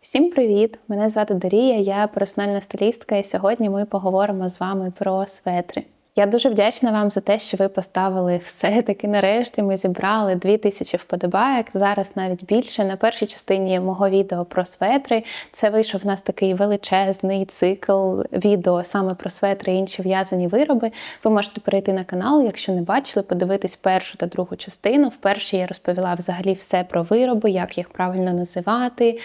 Всім привіт! Мене звати Дарія, я персональна стилістка, і сьогодні ми поговоримо з вами про светри. Я дуже вдячна вам за те, що ви поставили все-таки нарешті. Ми зібрали 2000 вподобайок. Зараз навіть більше. На першій частині мого відео про светри. Це вийшов в нас такий величезний цикл відео саме про светри і інші в'язані вироби. Ви можете перейти на канал, якщо не бачили, подивитись першу та другу частину. В першій я розповіла взагалі все про вироби, як їх правильно називати.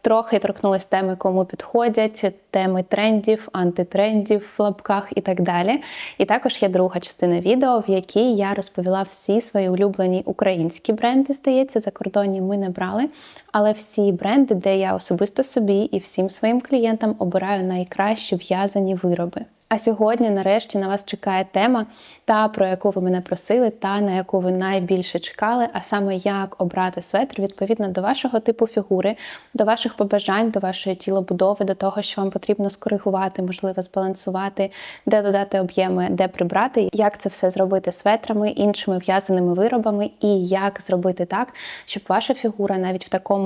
Трохи торкнулись теми, кому підходять, теми трендів, антитрендів в лапках і так далі. І також є друга частина відео, в якій я розповіла всі свої улюблені українські бренди, здається, закордонні ми не брали. Але всі бренди, де я особисто собі і всім своїм клієнтам обираю найкращі в'язані вироби. А сьогодні, нарешті, на вас чекає тема, та про яку ви мене просили, та на яку ви найбільше чекали, а саме як обрати светр відповідно до вашого типу фігури, до ваших побажань, до вашої тілобудови, до того, що вам потрібно скоригувати, можливо, збалансувати, де додати об'єми, де прибрати, як це все зробити светрами, іншими в'язаними виробами, і як зробити так, щоб ваша фігура навіть в такому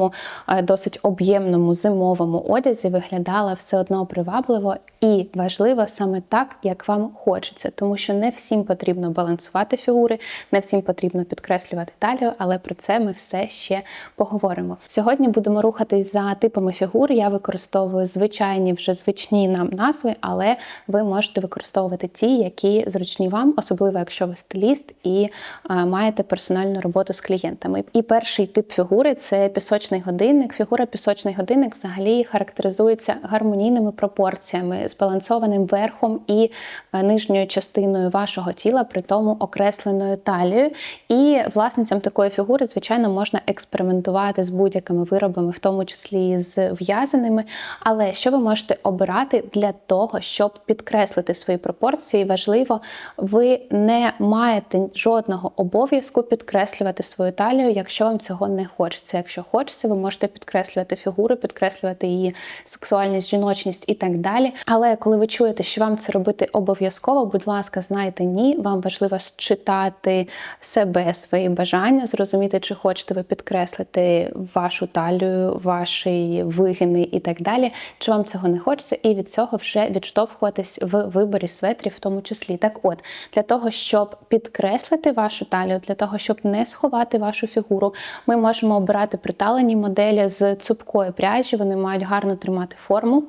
е, досить об'ємному зимовому одязі виглядала все одно привабливо і важливо саме так, як вам хочеться, тому що не всім потрібно балансувати фігури, не всім потрібно підкреслювати талію, але про це ми все ще поговоримо. Сьогодні будемо рухатись за типами фігур. Я використовую звичайні вже звичні нам назви, але ви можете використовувати ті, які зручні вам, особливо якщо ви стиліст і а, маєте персональну роботу з клієнтами. І перший тип фігури це пісочний годинник. Фігура пісочний годинник взагалі характеризується гармонійними пропорціями, збалансованим верхом і е, нижньою частиною вашого тіла, при тому окресленою талією. І власницям такої фігури, звичайно, можна експериментувати з будь-якими виробами, в тому числі з в'язаними. Але що ви можете обирати для того, щоб підкреслити свої пропорції? Важливо, ви не маєте жодного обов'язку підкреслювати свою талію, якщо вам цього не хочеться. Якщо хочеться, ви можете підкреслювати фігуру, підкреслювати її сексуальність, жіночність і так далі. Але коли ви чуєте, що вам це робити обов'язково, будь ласка, знайте ні. Вам важливо читати себе, свої бажання, зрозуміти, чи хочете ви підкреслити вашу талію, ваші вигини і так далі. Чи вам цього не хочеться, і від цього вже відштовхуватись в виборі светрів, в тому числі. Так, от для того, щоб підкреслити вашу талію, для того, щоб не сховати вашу фігуру, ми можемо обирати приталені моделі з цупкої пряжі. Вони мають гарно тримати форму.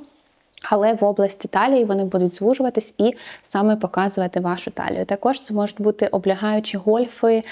Але в області талії вони будуть звужуватись і саме показувати вашу талію. Також це можуть бути облягаючі гольфи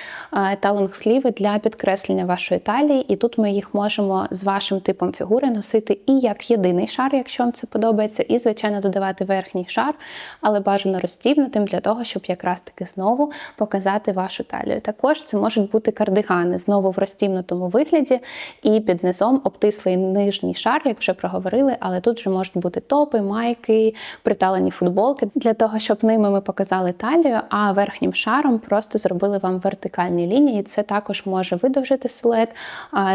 та лонгсліви для підкреслення вашої талії. І тут ми їх можемо з вашим типом фігури носити і як єдиний шар, якщо вам це подобається, і, звичайно, додавати верхній шар, але бажано розтібнутим для того, щоб якраз таки знову показати вашу талію. Також це можуть бути кардигани знову в розтібнутому вигляді, і під низом обтислий нижній шар, як вже проговорили, але тут вже можуть бути топи, майки, приталені футболки для того, щоб ними ми показали талію, а верхнім шаром просто зробили вам вертикальні лінії. Це також може видовжити силует,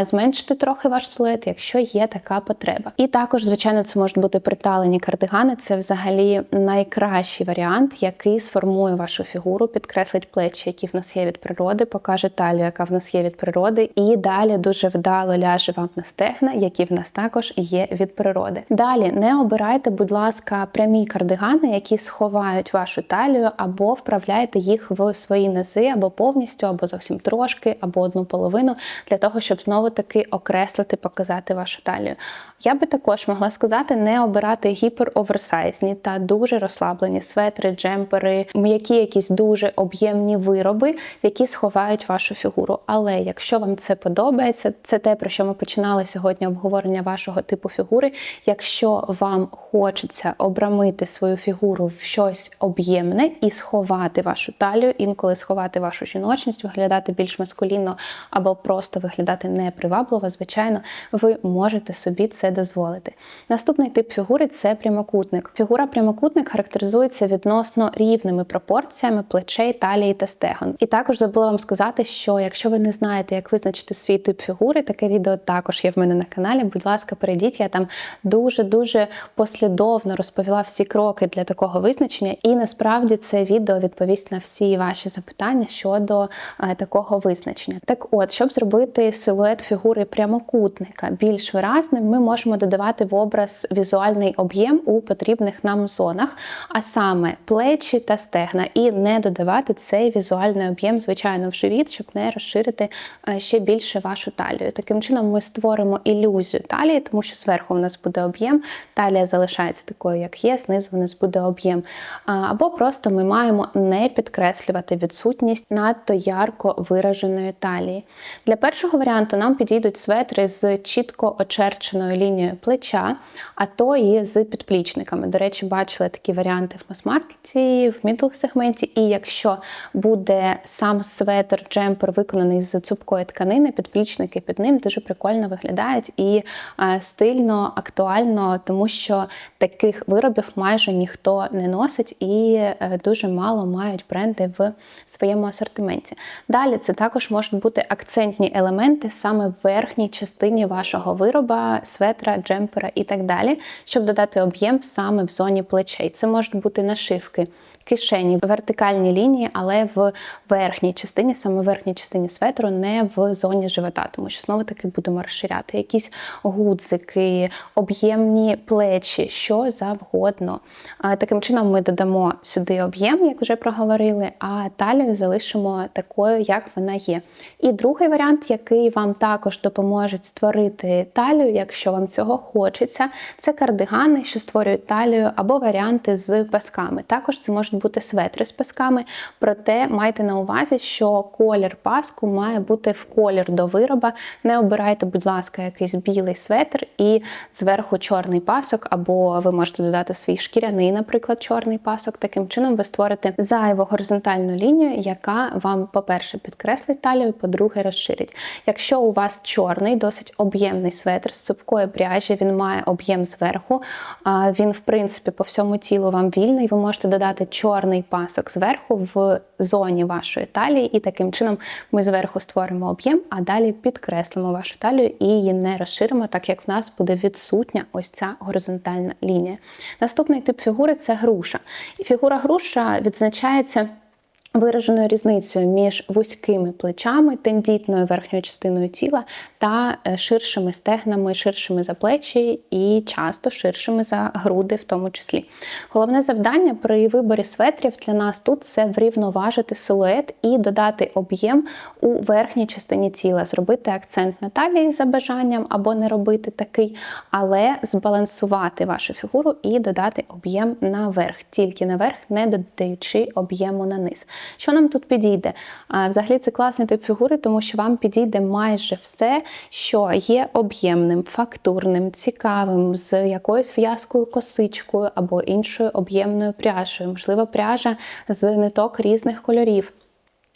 зменшити трохи ваш силует, якщо є така потреба. І також, звичайно, це можуть бути приталені кардигани. Це взагалі найкращий варіант, який сформує вашу фігуру, підкреслить плечі, які в нас є від природи, покаже талію, яка в нас є від природи, і далі дуже вдало ляже вам на стегна, які в нас також є від природи. Далі не обирайте, будь ласка, прямі кардигани, які сховають вашу талію, або вправляйте їх в свої низи, або повністю, або зовсім трошки, або одну половину, для того, щоб знову таки окреслити, показати вашу талію. Я би також могла сказати, не обирати гіпероверсайзні та дуже розслаблені светри, джемпери, м'які якісь дуже об'ємні вироби, які сховають вашу фігуру. Але якщо вам це подобається, це те, про що ми починали сьогодні обговорення вашого типу фігури. Якщо вам хочеться обрамити свою фігуру в щось об'ємне і сховати вашу талію, інколи сховати вашу жіночність, виглядати більш маскулінно або просто виглядати непривабливо, звичайно, ви можете собі це дозволити. Наступний тип фігури це прямокутник. Фігура прямокутник характеризується відносно рівними пропорціями плечей, талії та стегон. І також забула вам сказати, що якщо ви не знаєте, як визначити свій тип фігури, таке відео також є в мене на каналі. Будь ласка, перейдіть, я там дуже-дуже послідовно послідовно розповіла всі кроки для такого визначення, і насправді це відео відповість на всі ваші запитання щодо е, такого визначення. Так, от, щоб зробити силует фігури прямокутника більш виразним, ми можемо додавати в образ візуальний об'єм у потрібних нам зонах, а саме плечі та стегна, і не додавати цей візуальний об'єм, звичайно, в живіт, щоб не розширити е, ще більше вашу талію. Таким чином, ми створимо ілюзію талії, тому що зверху в нас буде об'єм, талія залишається такою, як є, знизу в нас буде об'єм. Або просто ми маємо не підкреслювати відсутність надто ярко вираженої талії. Для першого варіанту нам підійдуть светри з чітко очерченою лінією плеча, а то і з підплічниками. До речі, бачили такі варіанти в мас-маркеті, в мідл-сегменті. І якщо буде сам светр, джемпер виконаний з цупкої тканини, підплічники під ним дуже прикольно виглядають і стильно, актуально, тому що таких виробів майже ніхто не носить і е, дуже мало мають бренди в своєму асортименті. Далі це також можуть бути акцентні елементи саме в верхній частині вашого вироба, светра, джемпера і так далі, щоб додати об'єм саме в зоні плечей. Це можуть бути нашивки, кишені, вертикальні лінії, але в верхній частині, саме в верхній частині светру, не в зоні живота, тому що знову таки будемо розширяти якісь гудзики, об'ємні плечі, що завгодно. Таким чином ми додамо сюди об'єм, як вже проговорили, а талію залишимо такою, як вона є. І другий варіант, який вам також допоможе створити талію, якщо вам цього хочеться, це кардигани, що створюють талію, або варіанти з пасками. Також це можуть бути светри з пасками, проте майте на увазі, що колір паску має бути в колір до вироба. Не обирайте, будь ласка, якийсь білий светр і зверху чорний пасок, або ви можете додати свій шкіряний, наприклад, чорний пасок. Таким чином ви створите зайву горизонтальну лінію, яка вам, по-перше, підкреслить талію, по-друге, розширить. Якщо у вас чорний, досить об'ємний светр з цупкої пряжі, він має об'єм зверху, він, в принципі, по всьому тілу вам вільний, ви можете додати чорний пасок зверху в зоні вашої талії, і таким чином ми зверху створимо об'єм, а далі підкреслимо вашу талію і її не розширимо, так як в нас буде відсутня ось ця горизонтальна лінія. Наступний тип фігури це груша. Фігура груша відзначається. Вираженою різницею між вузькими плечами, тендітною верхньою частиною тіла та е, ширшими стегнами, ширшими за плечі і часто ширшими за груди, в тому числі. Головне завдання при виборі светрів для нас тут це врівноважити силует і додати об'єм у верхній частині тіла, зробити акцент на талії за бажанням або не робити такий, але збалансувати вашу фігуру і додати об'єм наверх, тільки наверх, не додаючи об'єму на низ. Що нам тут підійде? Взагалі це класний тип фігури, тому що вам підійде майже все, що є об'ємним, фактурним, цікавим, з якоюсь в'язкою косичкою або іншою об'ємною пряжею. Можливо, пряжа з ниток різних кольорів.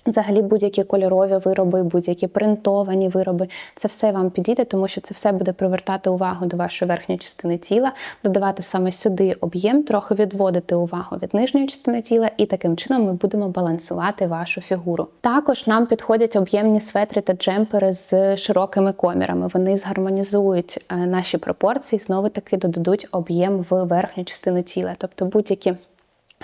Взагалі, будь-які кольорові вироби, будь-які принтовані вироби, це все вам підійде, тому що це все буде привертати увагу до вашої верхньої частини тіла, додавати саме сюди об'єм, трохи відводити увагу від нижньої частини тіла, і таким чином ми будемо балансувати вашу фігуру. Також нам підходять об'ємні светри та джемпери з широкими комірами. Вони згармонізують е, наші пропорції, знову таки додадуть об'єм в верхню частину тіла, тобто будь-які.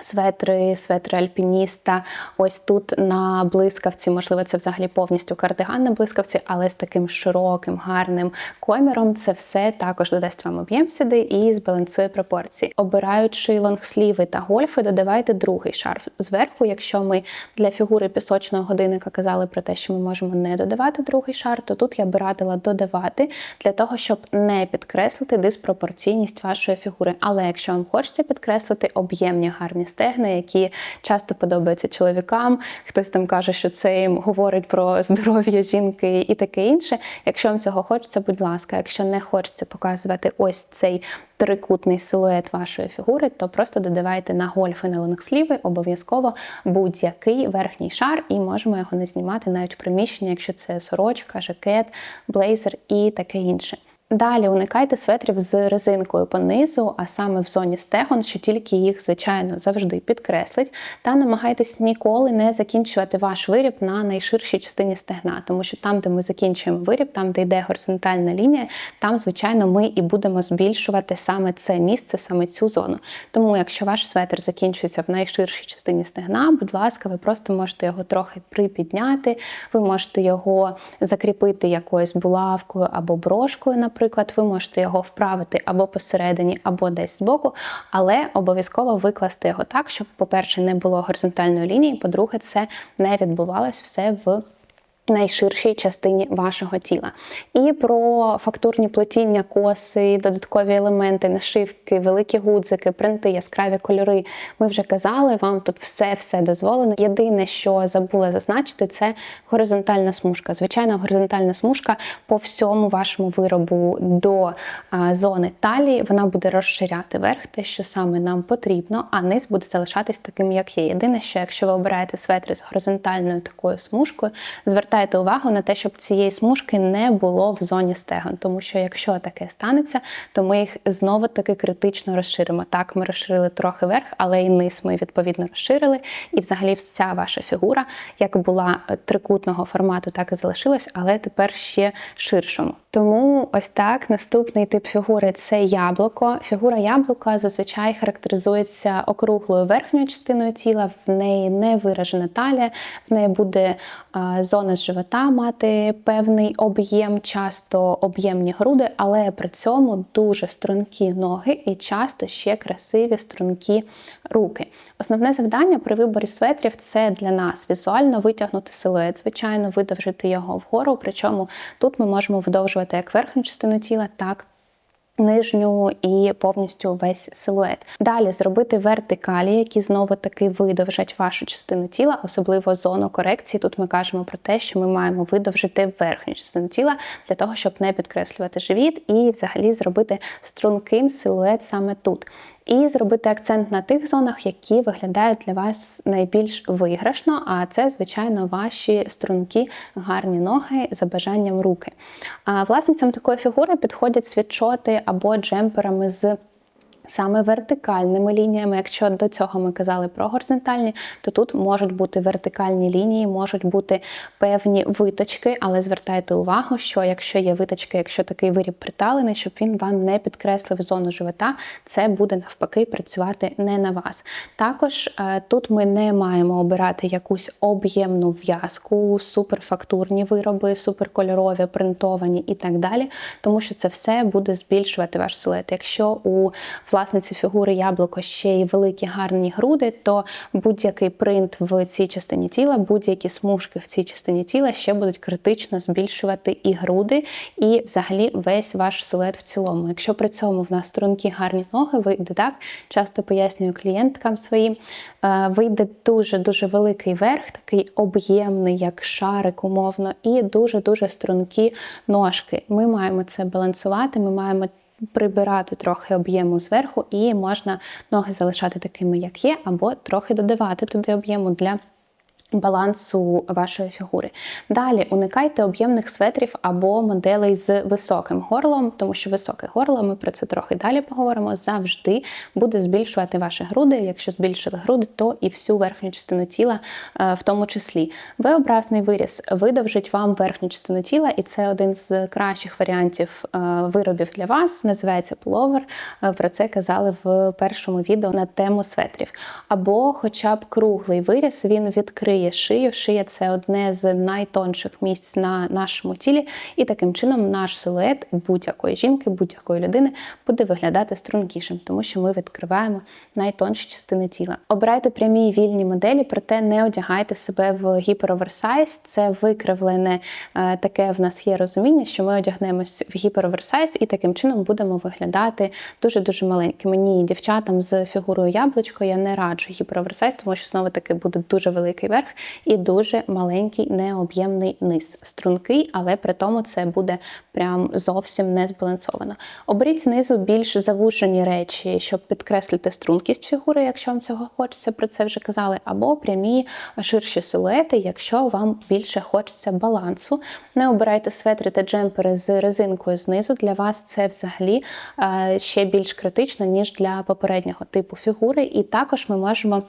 Светри, светри альпініста. Ось тут на блискавці, можливо, це взагалі повністю кардиган на блискавці, але з таким широким, гарним коміром це все також додасть вам об'єм сюди і збалансує пропорції. Обираючи лонгсліви та гольфи, додавайте другий шарф. Зверху, якщо ми для фігури пісочного годинника казали про те, що ми можемо не додавати другий шар, то тут я би радила додавати для того, щоб не підкреслити диспропорційність вашої фігури. Але якщо вам хочеться підкреслити об'ємні гарні стегна, які часто подобаються чоловікам. Хтось там каже, що це їм говорить про здоров'я жінки і таке інше. Якщо вам цього хочеться, будь ласка, якщо не хочеться показувати ось цей трикутний силует вашої фігури, то просто додавайте на гольфи на лонгсліви обов'язково будь-який верхній шар, і можемо його не знімати навіть в приміщенні, якщо це сорочка, жакет, блейзер і таке інше. Далі уникайте светрів з резинкою по низу, а саме в зоні стегон, що тільки їх, звичайно, завжди підкреслить. Та намагайтесь ніколи не закінчувати ваш виріб на найширшій частині стегна, тому що там, де ми закінчуємо виріб, там, де йде горизонтальна лінія, там, звичайно, ми і будемо збільшувати саме це місце, саме цю зону. Тому, якщо ваш светр закінчується в найширшій частині стегна, будь ласка, ви просто можете його трохи припідняти, ви можете його закріпити якоюсь булавкою або брошкою, наприклад, ви можете його вправити або посередині, або десь збоку, але обов'язково викласти його так, щоб, по-перше, не було горизонтальної лінії, по-друге, це не відбувалось все в найширшій частині вашого тіла. І про фактурні плетіння, коси, додаткові елементи, нашивки, великі гудзики, принти, яскраві кольори. Ми вже казали, вам тут все-все дозволено. Єдине, що забула зазначити, це горизонтальна смужка. Звичайно, горизонтальна смужка по всьому вашому виробу до зони талії, вона буде розширяти верх, те, що саме нам потрібно, а низ буде залишатись таким, як є. Єдине, що якщо ви обираєте светри з горизонтальною такою смужкою, звертайте увагу на те, щоб цієї смужки не було в зоні стегон, тому що якщо таке станеться, то ми їх знову таки критично розширимо. Так, ми розширили трохи верх, але і низ ми відповідно розширили. І взагалі вся ваша фігура, як була трикутного формату, так і залишилась, але тепер ще ширшому. Тому ось так наступний тип фігури це яблуко. Фігура яблука зазвичай характеризується округлою верхньою частиною тіла, в неї не виражена талія, в неї буде а, зона живота мати певний об'єм, часто об'ємні груди, але при цьому дуже стрункі ноги і часто ще красиві стрункі руки. Основне завдання при виборі светрів це для нас візуально витягнути силует, звичайно, видовжити його вгору. Причому тут ми можемо видовжувати як верхню частину тіла, так Нижню і повністю весь силует. Далі зробити вертикалі, які знову таки видовжать вашу частину тіла, особливо зону корекції. Тут ми кажемо про те, що ми маємо видовжити верхню частину тіла для того, щоб не підкреслювати живіт, і взагалі зробити струнким силует саме тут. І зробити акцент на тих зонах, які виглядають для вас найбільш виграшно, а це, звичайно, ваші струнки, гарні ноги за бажанням руки. А власницям такої фігури підходять світшоти або джемперами з Саме вертикальними лініями, якщо до цього ми казали про горизонтальні, то тут можуть бути вертикальні лінії, можуть бути певні виточки, але звертайте увагу, що якщо є виточки, якщо такий виріб приталений, щоб він вам не підкреслив зону живота, це буде навпаки працювати не на вас. Також е, тут ми не маємо обирати якусь об'ємну в'язку, суперфактурні вироби, суперкольорові, принтовані і так далі, тому що це все буде збільшувати ваш силует. Якщо у власниці фігури яблуко ще й великі гарні груди, то будь-який принт в цій частині тіла, будь-які смужки в цій частині тіла ще будуть критично збільшувати і груди, і взагалі весь ваш силует в цілому. Якщо при цьому в нас струнки гарні ноги, вийде так, часто пояснюю клієнткам своїм, е, вийде дуже-дуже великий верх, такий об'ємний, як шарик, умовно, і дуже-дуже стрункі ножки. Ми маємо це балансувати, ми маємо прибирати трохи об'єму зверху, і можна ноги залишати такими, як є, або трохи додавати туди об'єму для балансу вашої фігури. Далі уникайте об'ємних светрів або моделей з високим горлом, тому що високе горло, ми про це трохи далі поговоримо, завжди буде збільшувати ваші груди. Якщо збільшили груди, то і всю верхню частину тіла е, в тому числі. V-образний виріс видовжить вам верхню частину тіла, і це один з кращих варіантів е, виробів для вас. Називається пуловер. Е, про це казали в першому відео на тему светрів. Або, хоча б круглий виріс, він відкриє шиє шию. Шия це одне з найтонших місць на нашому тілі, і таким чином наш силует будь-якої жінки, будь-якої людини буде виглядати стрункішим, тому що ми відкриваємо найтонші частини тіла. Обирайте прямі вільні моделі, проте не одягайте себе в гіпероверсайз. Це викривлене е, таке в нас є розуміння, що ми одягнемось в гіпероверсайз і таким чином будемо виглядати дуже-дуже маленькими. Мені дівчатам з фігурою яблучко я не раджу гіпероверсайз, тому що знову таки буде дуже великий верх і дуже маленький необ'ємний низ. Стрункий, але при тому це буде прям зовсім не збалансовано. Оберіть знизу більш завужені речі, щоб підкреслити стрункість фігури, якщо вам цього хочеться, про це вже казали, або прямі ширші силуети, якщо вам більше хочеться балансу. Не обирайте светри та джемпери з резинкою знизу. Для вас це взагалі е, ще більш критично, ніж для попереднього типу фігури. І також ми можемо.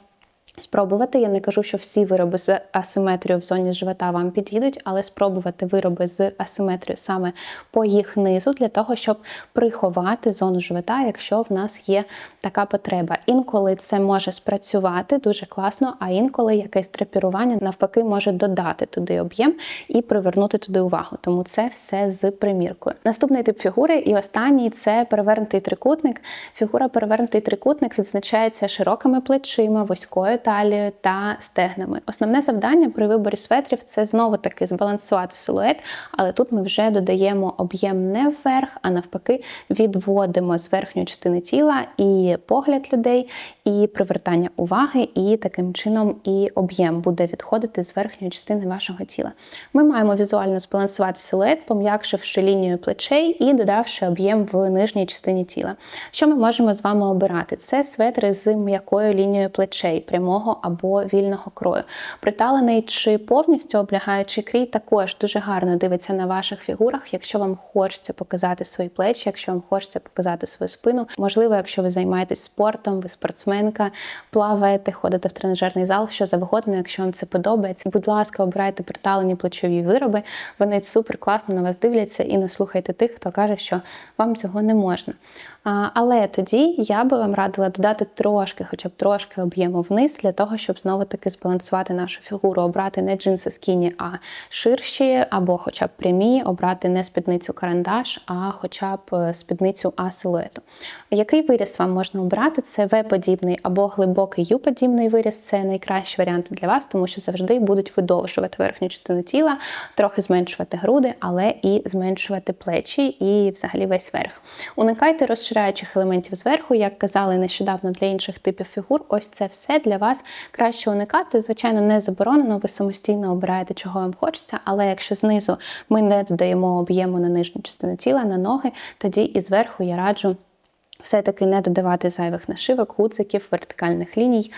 Спробувати, я не кажу, що всі вироби з асиметрією в зоні живота вам підійдуть, але спробувати вироби з асиметрією саме по їх низу, для того, щоб приховати зону живота, якщо в нас є така потреба. Інколи це може спрацювати дуже класно, а інколи якесь драпірування навпаки може додати туди об'єм і привернути туди увагу. Тому це все з приміркою. Наступний тип фігури, і останній це перевернутий трикутник. Фігура перевернутий трикутник відзначається широкими плечима, вузькою талією та стегнами. Основне завдання при виборі светрів це знову таки збалансувати силует, але тут ми вже додаємо об'єм не вверх, а навпаки, відводимо з верхньої частини тіла і погляд людей, і привертання уваги, і таким чином і об'єм буде відходити з верхньої частини вашого тіла. Ми маємо візуально збалансувати силует, пом'якшивши лінію плечей і додавши об'єм в нижній частині тіла. Що ми можемо з вами обирати? Це светри з м'якою лінією плечей, прямого або вільного крою. Приталений чи повністю облягаючий крій також дуже гарно дивиться на ваших фігурах, якщо вам хочеться показати свої плечі, якщо вам хочеться показати свою спину. Можливо, якщо ви займаєтесь спортом, ви спортсменка, плаваєте, ходите в тренажерний зал, що завгодно, якщо вам це подобається. Будь ласка, обирайте приталені плечові вироби. Вони супер класно на вас дивляться і не слухайте тих, хто каже, що вам цього не можна. Але тоді я би вам радила додати трошки, хоча б трошки об'єму вниз, для того, щоб знову-таки збалансувати нашу фігуру, обрати не джинси скіні, а ширші, або хоча б прямі, обрати не спідницю карандаш, а хоча б е, спідницю А силуету. Який виріс вам можна обрати? Це В-подібний або глибокий Ю-подібний виріс це найкращий варіант для вас, тому що завжди будуть видовжувати верхню частину тіла, трохи зменшувати груди, але і зменшувати плечі і взагалі весь верх. Уникайте розширяючих елементів зверху, як казали нещодавно для інших типів фігур. Ось це все для вас краще уникати. Звичайно, не заборонено, ви самостійно обираєте, чого вам хочеться, але якщо знизу ми не додаємо об'єму на нижню частину тіла, на ноги, тоді і зверху я раджу. Все-таки не додавати зайвих нашивок, гудзиків, вертикальних ліній,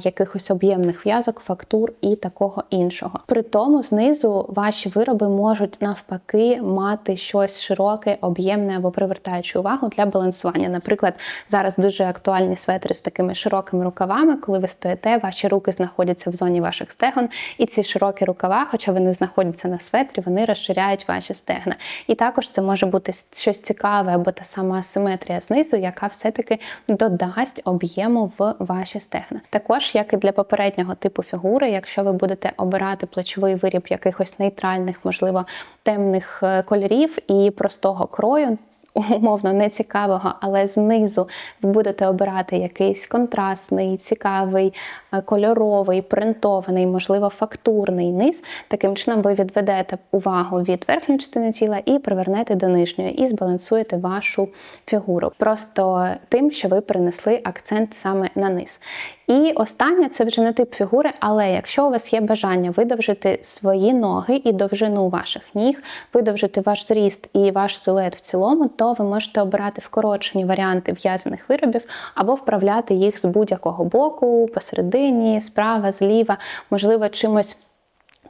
якихось об'ємних в'язок, фактур і такого іншого. При тому знизу ваші вироби можуть навпаки мати щось широке, об'ємне або привертаючи увагу для балансування. Наприклад, зараз дуже актуальні светри з такими широкими рукавами, коли ви стоїте, ваші руки знаходяться в зоні ваших стегон, і ці широкі рукава, хоча вони знаходяться на светрі, вони розширяють ваші стегна. І також це може бути щось цікаве або та сама асиметрія знизу знизу, яка все-таки додасть об'єму в ваші стегна. Також, як і для попереднього типу фігури, якщо ви будете обирати плечовий виріб якихось нейтральних, можливо, темних е, кольорів і простого крою умовно нецікавого, але знизу ви будете обирати якийсь контрастний, цікавий, е, кольоровий, принтований, можливо, фактурний низ. Таким чином, ви відведете увагу від верхньої частини тіла і привернете до нижньої, і збалансуєте вашу фігуру. Просто тим, що ви перенесли акцент саме на низ. І останнє це вже не тип фігури, але якщо у вас є бажання видовжити свої ноги і довжину ваших ніг, видовжити ваш зріст і ваш силует в цілому, то ви можете обирати вкорочені варіанти в'язаних виробів або вправляти їх з будь-якого боку, посередині, справа, зліва, можливо, чимось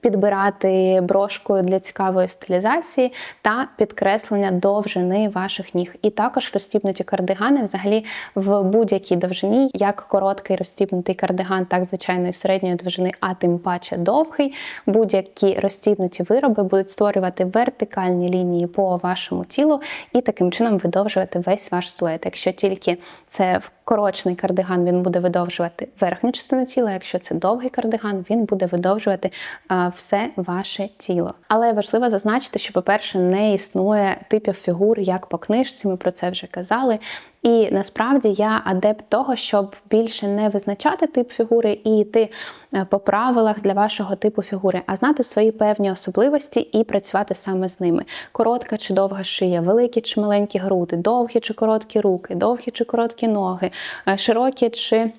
підбирати брошкою для цікавої стилізації та підкреслення довжини ваших ніг. І також розстібнуті кардигани взагалі в будь-якій довжині, як короткий розстібнутий кардиган, так звичайної середньої довжини, а тим паче довгий. Будь-які розстібнуті вироби будуть створювати вертикальні лінії по вашому тілу і таким чином видовжувати весь ваш силует. Якщо тільки це вкорочений кардиган, він буде видовжувати верхню частину тіла. Якщо це довгий кардиган, він буде видовжувати все ваше тіло. Але важливо зазначити, що, по-перше, не існує типів фігур, як по книжці, ми про це вже казали. І насправді я адепт того, щоб більше не визначати тип фігури і йти е, по правилах для вашого типу фігури, а знати свої певні особливості і працювати саме з ними. Коротка чи довга шия, великі чи маленькі груди, довгі чи короткі руки, довгі чи короткі ноги, е, широкі чи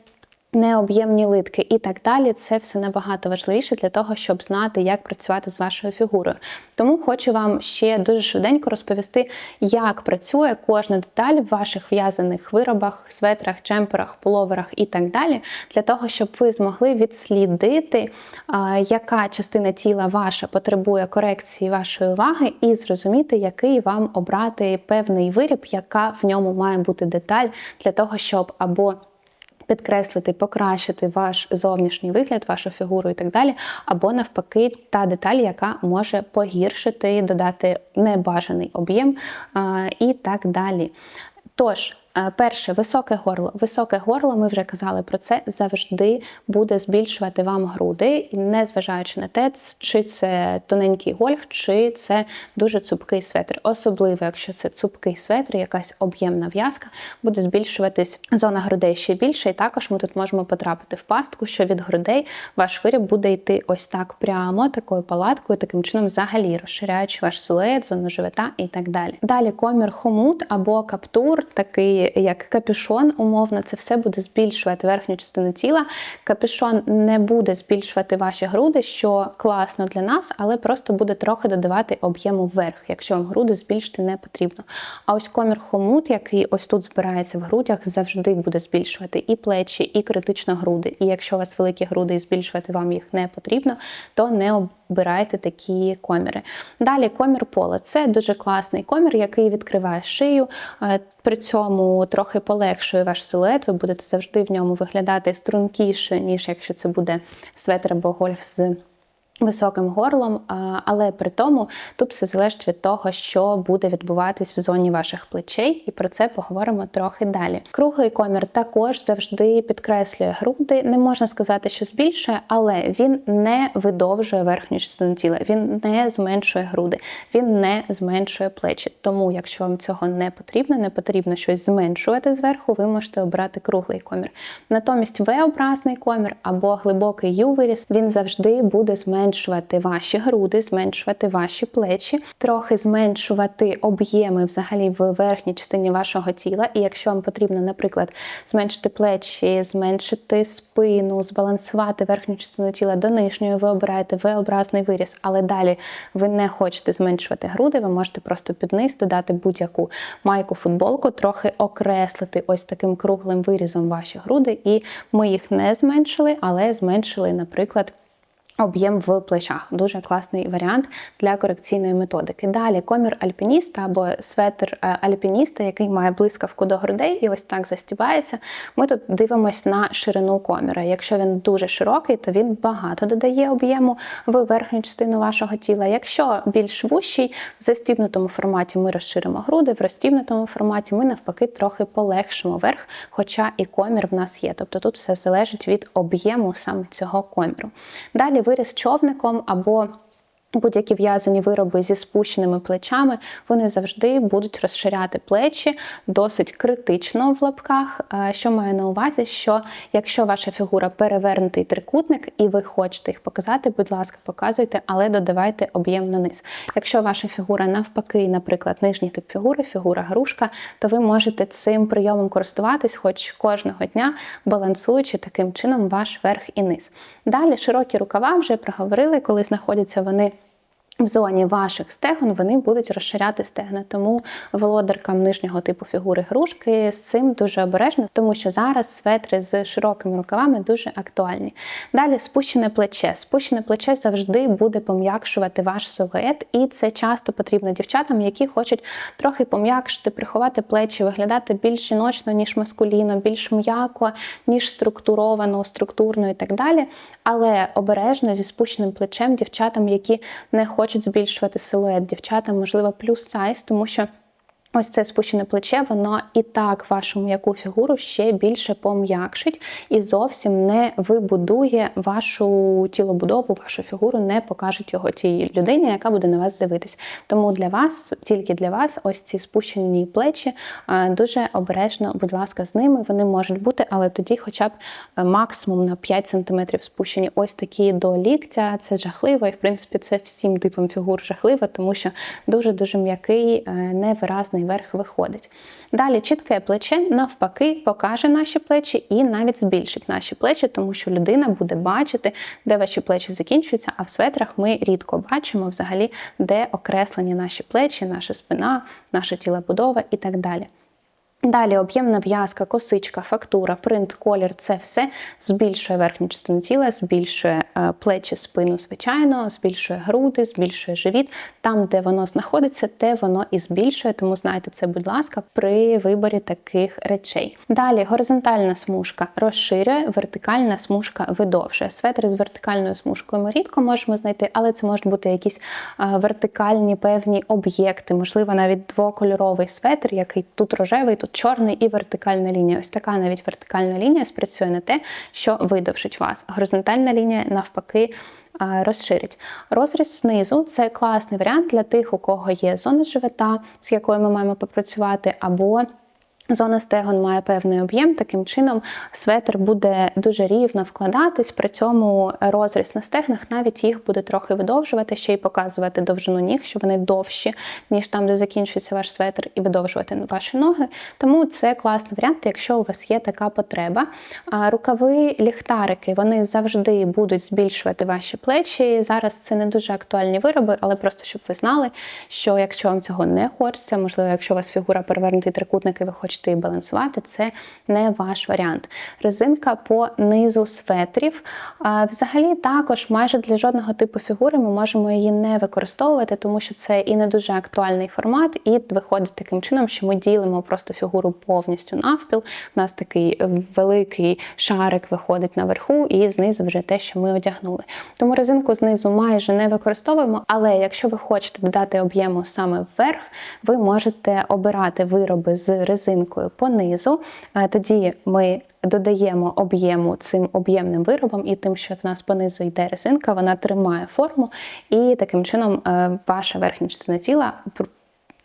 необ'ємні литки і так далі. Це все набагато важливіше для того, щоб знати, як працювати з вашою фігурою. Тому хочу вам ще дуже швиденько розповісти, як працює кожна деталь в ваших в'язаних виробах, светрах, чемперах, пуловерах і так далі, для того, щоб ви змогли відслідити, яка частина тіла ваша потребує корекції вашої уваги, і зрозуміти, який вам обрати певний виріб, яка в ньому має бути деталь для того, щоб або Підкреслити, покращити ваш зовнішній вигляд, вашу фігуру і так далі, або навпаки, та деталь, яка може погіршити, додати небажаний об'єм і так далі. Тож, перше, високе горло. Високе горло, ми вже казали про це, завжди буде збільшувати вам груди, незважаючи на те, чи це тоненький гольф, чи це дуже цупкий светр. Особливо, якщо це цупкий светр, якась об'ємна в'язка, буде збільшуватись зона грудей ще більше. І також ми тут можемо потрапити в пастку, що від грудей ваш виріб буде йти ось так прямо, такою палаткою, таким чином, взагалі розширяючи ваш силует, зону живота і так далі. Далі комір хомут або каптур, такий як капюшон, умовно, це все буде збільшувати верхню частину тіла. Капюшон не буде збільшувати ваші груди, що класно для нас, але просто буде трохи додавати об'єму вверх, якщо вам груди збільшити не потрібно. А ось комір хомут, який ось тут збирається в грудях, завжди буде збільшувати і плечі, і критично груди. І якщо у вас великі груди і збільшувати вам їх не потрібно, то не обирайте такі коміри. Далі комір Пола Це дуже класний комір, який відкриває шию. Е, при цьому трохи полегшує ваш силует, ви будете завжди в ньому виглядати стрункіше, ніж якщо це буде светр або гольф з високим горлом, але при тому тут все залежить від того, що буде відбуватись в зоні ваших плечей, і про це поговоримо трохи далі. Круглий комір також завжди підкреслює груди. Не можна сказати, що збільшує, але він не видовжує верхню частину тіла, він не зменшує груди, він не зменшує плечі. Тому, якщо вам цього не потрібно, не потрібно щось зменшувати зверху, ви можете обрати круглий комір. Натомість V-образний комір або глибокий U-виріс, він завжди буде зменшувати зменшувати ваші груди, зменшувати ваші плечі, трохи зменшувати об'єми взагалі в верхній частині вашого тіла. І якщо вам потрібно, наприклад, зменшити плечі, зменшити спину, збалансувати верхню частину тіла до нижньої, ви обираєте V-образний виріс, але далі ви не хочете зменшувати груди, ви можете просто під низ додати будь-яку майку, футболку, трохи окреслити ось таким круглим вирізом ваші груди, і ми їх не зменшили, але зменшили, наприклад. Об'єм в плечах дуже класний варіант для корекційної методики. Далі комір альпініста або светр е, альпініста, який має блискавку до грудей і ось так застібається. Ми тут дивимося на ширину коміра. Якщо він дуже широкий, то він багато додає об'єму в верхню частину вашого тіла. Якщо більш вущий, в застібнутому форматі ми розширимо груди, в розтібнутому форматі ми навпаки трохи полегшимо верх, хоча і комір в нас є. Тобто тут все залежить від об'єму саме цього коміру. Далі виріс човником або Будь-які в'язані вироби зі спущеними плечами, вони завжди будуть розширяти плечі досить критично в лапках. Що маю на увазі, що якщо ваша фігура перевернутий трикутник і ви хочете їх показати, будь ласка, показуйте, але додавайте об'єм на низ. Якщо ваша фігура навпаки, наприклад, нижній тип фігури, фігура грушка, то ви можете цим прийомом користуватись, хоч кожного дня балансуючи таким чином ваш верх і низ. Далі широкі рукава вже проговорили, коли знаходяться вони. В зоні ваших стегон вони будуть розширяти стегна, тому володаркам нижнього типу фігури грушки з цим дуже обережно, тому що зараз светри з широкими рукавами дуже актуальні. Далі спущене плече. Спущене плече завжди буде пом'якшувати ваш силует, і це часто потрібно дівчатам, які хочуть трохи пом'якшити, приховати плечі, виглядати більш жіночно, ніж маскуліно, більш м'яко, ніж структуровано, структурно і так далі. Але обережно зі спущеним плечем дівчатам, які не хочуть хочуть збільшувати силует дівчата, можливо, плюс сайз, тому що Ось це спущене плече, воно і так вашу м'яку фігуру ще більше пом'якшить і зовсім не вибудує вашу тілобудову, вашу фігуру, не покажуть його тій людині, яка буде на вас дивитись. Тому для вас, тільки для вас, ось ці спущені плечі дуже обережно, будь ласка, з ними вони можуть бути, але тоді, хоча б е, максимум на 5 см спущені ось такі до ліктя. Це жахливо, і в принципі це всім типам фігур жахливо, тому що дуже дуже м'який, е, невиразний гарний верх виходить. Далі чітке плече навпаки покаже наші плечі і навіть збільшить наші плечі, тому що людина буде бачити, де ваші плечі закінчуються, а в светрах ми рідко бачимо взагалі, де окреслені наші плечі, наша спина, наша тілобудова і так далі. Далі об'ємна в'язка, косичка, фактура, принт, колір це все збільшує верхню частину тіла, збільшує е, плечі, спину, звичайно, збільшує груди, збільшує живіт. Там, де воно знаходиться, те воно і збільшує. Тому знайте це, будь ласка, при виборі таких речей. Далі горизонтальна смужка розширює, вертикальна смужка видовжує. Светри з вертикальною смужкою ми рідко можемо знайти, але це можуть бути якісь е, вертикальні певні об'єкти, можливо, навіть двокольоровий светр, який тут рожевий, тут чорний і вертикальна лінія. Ось така навіть вертикальна лінія спрацює на те, що видовжить вас. Горизонтальна лінія навпаки. Розширить. Розріз знизу це класний варіант для тих, у кого є зона живота, з якою ми маємо попрацювати, або Зона стегон має певний об'єм, таким чином светр буде дуже рівно вкладатись, при цьому розріз на стегнах навіть їх буде трохи видовжувати, ще й показувати довжину ніг, що вони довші, ніж там, де закінчується ваш светр, і видовжувати ваші ноги. Тому це класний варіант, якщо у вас є така потреба. Рукави ліхтарики вони завжди будуть збільшувати ваші плечі. Зараз це не дуже актуальні вироби, але просто щоб ви знали, що якщо вам цього не хочеться, можливо, якщо у вас фігура перевернутий трикутник і ви хочете хочете балансувати, це не ваш варіант. Резинка по низу светрів. Взагалі, також майже для жодного типу фігури ми можемо її не використовувати, тому що це і не дуже актуальний формат, і виходить таким чином, що ми ділимо просто фігуру повністю навпіл. У нас такий великий шарик виходить наверху, і знизу вже те, що ми одягнули. Тому резинку знизу майже не використовуємо, але якщо ви хочете додати об'єму саме вверх, ви можете обирати вироби з резинкою резинкою понизу. Тоді ми додаємо об'єму цим об'ємним виробом, і тим, що в нас понизу йде резинка, вона тримає форму, і таким чином е, ваша верхня частина тіла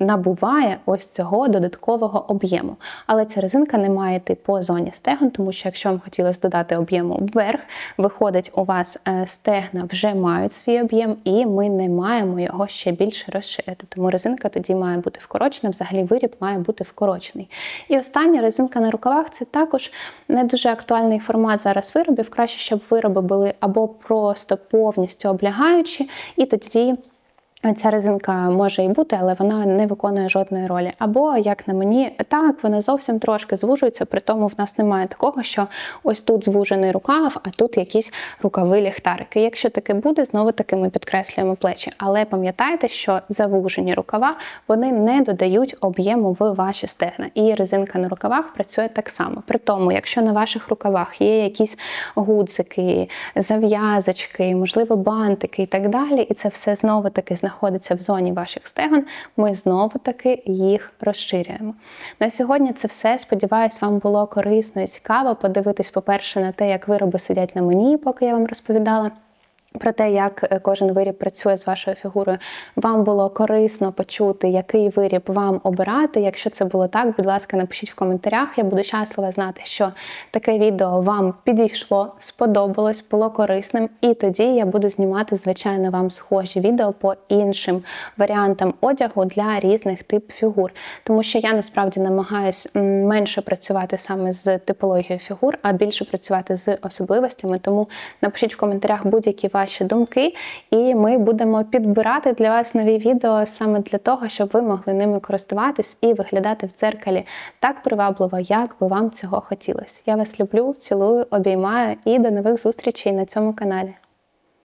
набуває ось цього додаткового об'єму. Але ця резинка не має йти по зоні стегон, тому що якщо вам хотілося додати об'єму вверх, виходить, у вас е, стегна вже мають свій об'єм, і ми не маємо його ще більше розширити. Тому резинка тоді має бути вкорочена, взагалі виріб має бути вкорочений. І остання резинка на рукавах це також не дуже актуальний формат зараз виробів. Краще, щоб вироби були або просто повністю облягаючі, і тоді. Ця резинка може і бути, але вона не виконує жодної ролі. Або, як на мені, так, вона зовсім трошки звужується, при тому в нас немає такого, що ось тут звужений рукав, а тут якісь рукави ліхтарики. Якщо таке буде, знову таки ми підкреслюємо плечі. Але пам'ятайте, що завужені рукава вони не додають об'єму в ваші стегна. І резинка на рукавах працює так само. При тому, якщо на ваших рукавах є якісь гудзики, зав'язочки, можливо, бантики і так далі, і це все знову таки знаходиться в зоні ваших стегон, ми знову-таки їх розширюємо. На сьогодні це все. Сподіваюсь, вам було корисно і цікаво подивитись, по-перше, на те, як вироби сидять на мені, поки я вам розповідала. Про те, як е, кожен виріб працює з вашою фігурою, вам було корисно почути, який виріб вам обирати. Якщо це було так, будь ласка, напишіть в коментарях. Я буду щаслива знати, що таке відео вам підійшло, сподобалось, було корисним. І тоді я буду знімати, звичайно, вам схожі відео по іншим варіантам одягу для різних тип фігур. Тому що я насправді намагаюсь менше працювати саме з типологією фігур, а більше працювати з особливостями. Тому напишіть в коментарях будь-які ваші думки, і ми будемо підбирати для вас нові відео саме для того, щоб ви могли ними користуватись і виглядати в дзеркалі так привабливо, як би вам цього хотілося. Я вас люблю, цілую, обіймаю і до нових зустрічей на цьому каналі.